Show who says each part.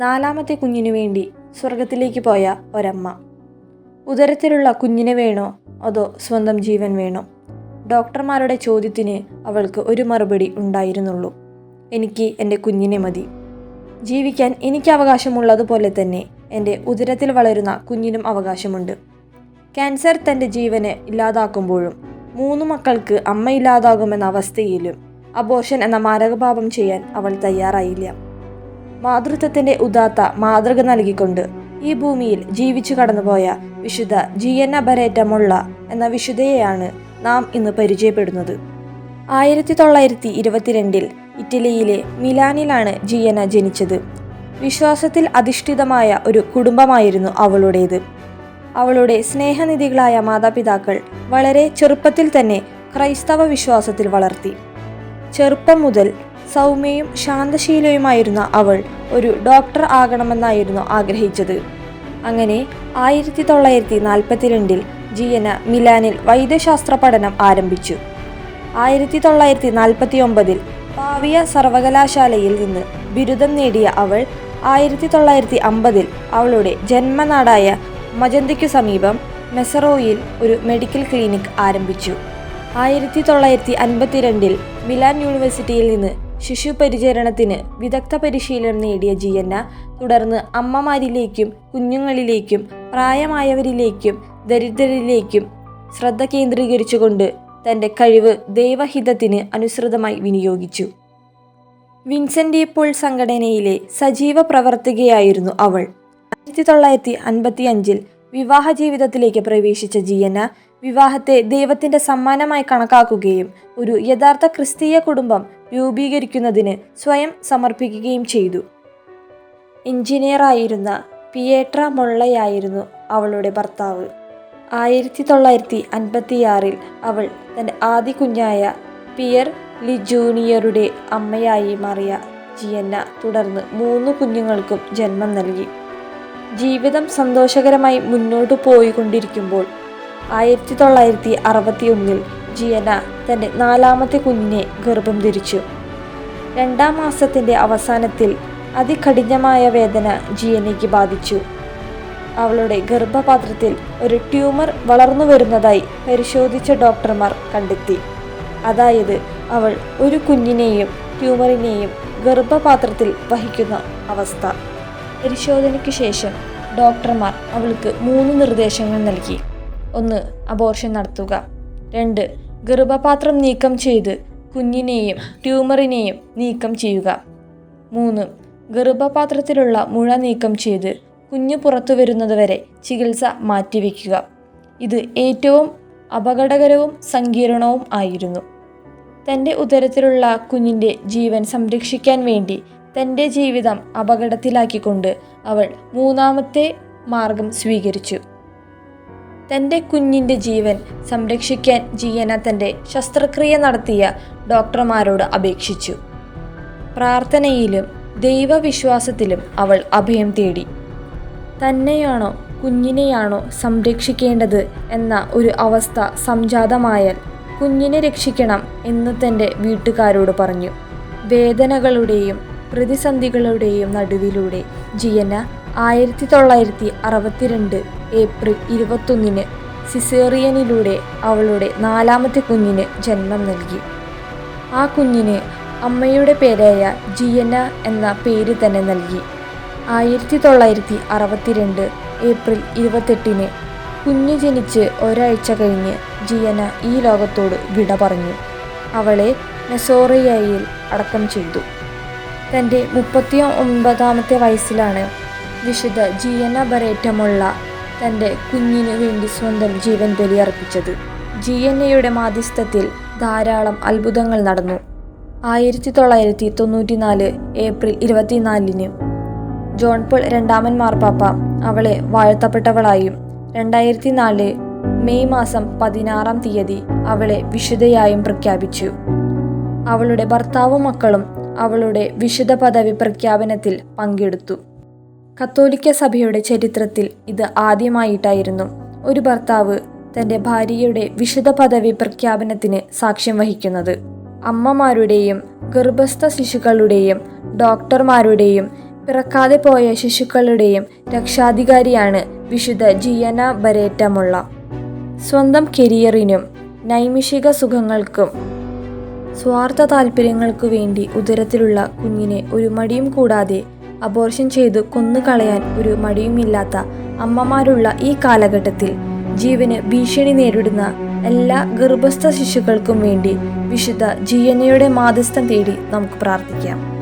Speaker 1: നാലാമത്തെ കുഞ്ഞിനു വേണ്ടി സ്വർഗത്തിലേക്ക് പോയ ഒരമ്മ. ഉദരത്തിലുള്ള കുഞ്ഞിനെ വേണോ? അതോ സ്വന്തം ജീവൻ വേണോ? ഡോക്ടർമാരുടെ ചോദ്യത്തിന് അവൾക്ക് ഒരു മറുപടി ഉണ്ടായിരുന്നുള്ളൂ. എനിക്ക് എന്റെ കുഞ്ഞിനെ മതി. ജീവിക്കാൻ എനിക്ക് അവകാശമുള്ളതുപോലെ തന്നെ എന്റെ ഉദരത്തിൽ വളരുന്ന കുഞ്ഞിനും അവകാശമുണ്ട്. ക്യാൻസർ തന്റെ ജീവനെ ഇല്ലാതാക്കുമ്പോഴും മൂന്ന് മക്കൾക്ക് അമ്മ അമ്മയില്ലാതാകുമെന്ന അവസ്ഥയിലും അബോഷൻ എന്ന മാരകപാപം ചെയ്യാൻ അവൾ തയ്യാറായില്ല. മാതൃത്വത്തിന്റെ ഉദാത്ത മാതൃക നൽകിക്കൊണ്ട് ഈ ഭൂമിയിൽ ജീവിച്ചു കടന്നുപോയ വിശുദ്ധ ജി എൻ അബരേറ്റമുള്ള എന്ന വിശുദ്ധയെയാണ് നാം ഇന്ന് പരിചയപ്പെടുന്നത്. ആയിരത്തി തൊള്ളായിരത്തി ഇരുപത്തിരണ്ടിൽ ഇറ്റലിയിലെ മിലാനിലാണ് ജിയന ജനിച്ചത്. വിശ്വാസത്തിൽ അധിഷ്ഠിതമായ ഒരു കുടുംബമായിരുന്നു അവളുടേത്. അവളുടെ സ്നേഹനിധികളായ മാതാപിതാക്കൾ വളരെ ചെറുപ്പത്തിൽ തന്നെ ക്രൈസ്തവ വിശ്വാസത്തിൽ വളർത്തി. ചെറുപ്പം മുതൽ സൗമ്യയും ശാന്തശീലയുമായിരുന്ന അവൾ ഒരു ഡോക്ടർ ആകണമെന്നായിരുന്നു ആഗ്രഹിച്ചത്. അങ്ങനെ ആയിരത്തി തൊള്ളായിരത്തി നാൽപ്പത്തിരണ്ടിൽ ജിയന മിലാനിൽ വൈദ്യശാസ്ത്ര പഠനം ആരംഭിച്ചു. ആയിരത്തി തൊള്ളായിരത്തി നാൽപ്പത്തി ഒമ്പതിൽ പാവിയ സർവകലാശാലയിൽ നിന്ന് ബിരുദം നേടിയ അവൾ ആയിരത്തി തൊള്ളായിരത്തി അമ്പതിൽ അവളുടെ ജന്മനാടായ മജന്തയ്ക്കു സമീപം മെസറോയിൽ ഒരു മെഡിക്കൽ ക്ലിനിക് ആരംഭിച്ചു. ആയിരത്തി തൊള്ളായിരത്തി അൻപത്തിരണ്ടിൽ മിലാൻ യൂണിവേഴ്സിറ്റിയിൽ നിന്ന് ശിശു പരിചരണത്തിന് വിദഗ്ധ പരിശീലനം നേടിയ ജിയന്ന തുടർന്ന് അമ്മമാരിലേക്കും കുഞ്ഞുങ്ങളിലേക്കും പ്രായമായവരിലേക്കും ദരിദ്രരിലേക്കും ശ്രദ്ധ കേന്ദ്രീകരിച്ചുകൊണ്ട് തന്റെ കഴിവ് ദൈവഹിതത്തിന് അനുസൃതമായി വിനിയോഗിച്ചു. വിൻസെന്റ് പോൾ സംഘടനയിലെ സജീവ പ്രവർത്തകയായിരുന്നു അവൾ. ആയിരത്തി തൊള്ളായിരത്തി അൻപത്തി അഞ്ചിൽ വിവാഹ ജീവിതത്തിലേക്ക് പ്രവേശിച്ച ജിയന്ന വിവാഹത്തെ ദൈവത്തിന്റെ സമ്മാനമായി കണക്കാക്കുകയും ഒരു യഥാർത്ഥ ക്രിസ്തീയ കുടുംബം രൂപീകരിക്കുന്നതിന് സ്വയം സമർപ്പിക്കുകയും ചെയ്തു. എഞ്ചിനീയറായിരുന്ന പിയേട്ര മൊള്ളയായിരുന്നു അവളുടെ ഭർത്താവ്. ആയിരത്തി തൊള്ളായിരത്തി അൻപത്തിയാറിൽ അവൾ തന്റെ ആദ്യ കുഞ്ഞായ പിയർ ലി ജൂനിയറുടെ അമ്മയായി മാറിയ ജിയന്ന തുടർന്ന് മൂന്ന് കുഞ്ഞുങ്ങൾക്കും ജന്മം നൽകി. ജീവിതം സന്തോഷകരമായി മുന്നോട്ടു പോയിക്കൊണ്ടിരിക്കുമ്പോൾ ആയിരത്തി തൊള്ളായിരത്തി അറുപത്തി ഒന്നിൽ ജിയന തന്റെ നാലാമത്തെ കുഞ്ഞിനെ ഗർഭം ധരിച്ചു. രണ്ടാം മാസത്തിന്റെ അവസാനത്തിൽ അതികഠിനമായ വേദന ജിയനയ്ക്ക് ബാധിച്ചു. അവളുടെ ഗർഭപാത്രത്തിൽ ഒരു ട്യൂമർ വളർന്നു വരുന്നതായി പരിശോധിച്ച ഡോക്ടർമാർ കണ്ടെത്തി. അതായത് അവൾ ഒരു കുഞ്ഞിനെയും ട്യൂമറിനെയും ഗർഭപാത്രത്തിൽ വഹിക്കുന്ന അവസ്ഥ. പരിശോധനയ്ക്ക് ശേഷം ഡോക്ടർമാർ അവൾക്ക് മൂന്ന് നിർദ്ദേശങ്ങൾ നൽകി. ഒന്ന് അബോർഷൻ നടത്തുക. രണ്ട് ഗർഭപാത്രം നീക്കം ചെയ്ത് കുഞ്ഞിനെയും ട്യൂമറിനെയും നീക്കം ചെയ്യുക. മൂന്ന്. ഗർഭപാത്രത്തിലുള്ള മുഴ നീക്കം ചെയ്ത് കുഞ്ഞു പുറത്തു വരുന്നതുവരെ ചികിത്സ മാറ്റിവെക്കുക. ഇത് ഏറ്റവും അപകടകരവും സങ്കീർണവും ആയിരുന്നു. തന്റെ ഉദരത്തിലുള്ള കുഞ്ഞിന്റെ ജീവൻ സംരക്ഷിക്കാൻ വേണ്ടി തന്റെ ജീവിതം അപകടത്തിലാക്കിക്കൊണ്ട് അവൾ മൂന്നാമത്തെ മാർഗം സ്വീകരിച്ചു. തന്റെ കുഞ്ഞിന്റെ ജീവൻ സംരക്ഷിക്കാൻ ജിയന തന്റെ ശസ്ത്രക്രിയ നടത്തിയ ഡോക്ടർമാരോട് അപേക്ഷിച്ചു. പ്രാർത്ഥനയിലും ദൈവവിശ്വാസത്തിലും അവൾ അഭയം തേടി. തന്നെയാണോ കുഞ്ഞിനെയാണോ സംരക്ഷിക്കേണ്ടത് എന്ന ഒരു അവസ്ഥ സംജാതമായാൽ കുഞ്ഞിനെ രക്ഷിക്കണം എന്ന് തന്റെ വീട്ടുകാരോട് പറഞ്ഞു. വേദനകളുടെയും പ്രതിസന്ധികളുടെയും നടുവിലൂടെ ജിയന ആയിരത്തി തൊള്ളായിരത്തി അറുപത്തിരണ്ട് ഏപ്രിൽ ഇരുപത്തൊന്നിന് സിസേറിയനിലൂടെ അവളുടെ നാലാമത്തെ കുഞ്ഞിന് ജന്മം നൽകി. ആ കുഞ്ഞിന് അമ്മയുടെ പേരായ ജിയന എന്ന പേര് തന്നെ നൽകി. ആയിരത്തി തൊള്ളായിരത്തി അറുപത്തിരണ്ട് ഏപ്രിൽ ഇരുപത്തെട്ടിന് കുഞ്ഞ് ജനിച്ച് ഒരാഴ്ച കഴിഞ്ഞ് ജിയന ഈ ലോകത്തോട് വിട പറഞ്ഞു. അവളെ നെസോറിയയിൽ അടക്കം ചെയ്തു. തന്റെ മുപ്പത്തി ഒമ്പതാമത്തെ വയസ്സിലാണ് വിശുദ്ധ ജിയന ബരേറ്റമുള്ള തന്റെ കുഞ്ഞിനു വേണ്ടി സ്വന്തം ജീവൻ ബലിയർപ്പിച്ചത്. ജിയന്നയുടെ മാധ്യസ്ഥത്തിൽ ധാരാളം അത്ഭുതങ്ങൾ നടന്നു. ആയിരത്തി തൊള്ളായിരത്തി തൊണ്ണൂറ്റിനാല് ഏപ്രിൽ ഇരുപത്തിനാലിന് ജോൺ പോൾ രണ്ടാമൻ മാർപ്പാപ്പ അവളെ വാഴ്ത്തപ്പെട്ടവളായും രണ്ടായിരത്തി നാല് മെയ് മാസം പതിനാറാം തീയതി അവളെ വിശുദ്ധയായും പ്രഖ്യാപിച്ചു. അവളുടെ ഭർത്താവും മക്കളും അവളുടെ വിശുദ്ധ പദവി പ്രഖ്യാപനത്തിൽ പങ്കെടുത്തു. കത്തോലിക്ക സഭയുടെ ചരിത്രത്തിൽ ഇത് ആദ്യമായിട്ടായിരുന്നു. ഒരു ഭർത്താവ് തന്റെ ഭാര്യയുടെ വിശുദ്ധ പദവി പ്രഖ്യാപനത്തിന് സാക്ഷ്യം വഹിക്കുന്നത്. അമ്മമാരുടെയും ഗർഭസ്ഥ ശിശുക്കളുടെയും ഡോക്ടർമാരുടെയും പിറക്കാതെ പോയ ശിശുക്കളുടെയും രക്ഷാധികാരിയാണ് വിശുദ്ധ ജിയന ബരേറ്റമുള്ള. സ്വന്തം കരിയറിനും നൈമിഷിക സുഖങ്ങൾക്കും സ്വാർത്ഥ താല്പര്യങ്ങൾക്കു വേണ്ടി ഉദരത്തിലുള്ള കുഞ്ഞിനെ ഒരു മടിയും കൂടാതെ അബോർഷൻ ചെയ്തു കൊന്നുകളയാൻ ഒരു മടിയുമില്ലാത്ത അമ്മമാരുള്ള ഈ കാലഘട്ടത്തിൽ ജീവന് ഭീഷണി നേരിടുന്ന എല്ലാ ഗർഭസ്ഥ ശിശുക്കൾക്കും വേണ്ടി വിശുദ്ധ ജിയനയുടെ മാധ്യസ്ഥം തേടി നമുക്ക് പ്രാർത്ഥിക്കാം.